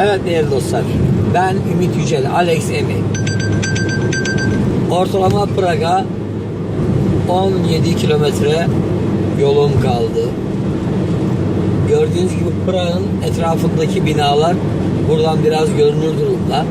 Evet değerli dostlar. Ben Ümit Yücel, Alex Emi. Ortalama Praga 17 kilometre yolum kaldı. Gördüğünüz gibi Prag'ın etrafındaki binalar buradan biraz görünür durumda.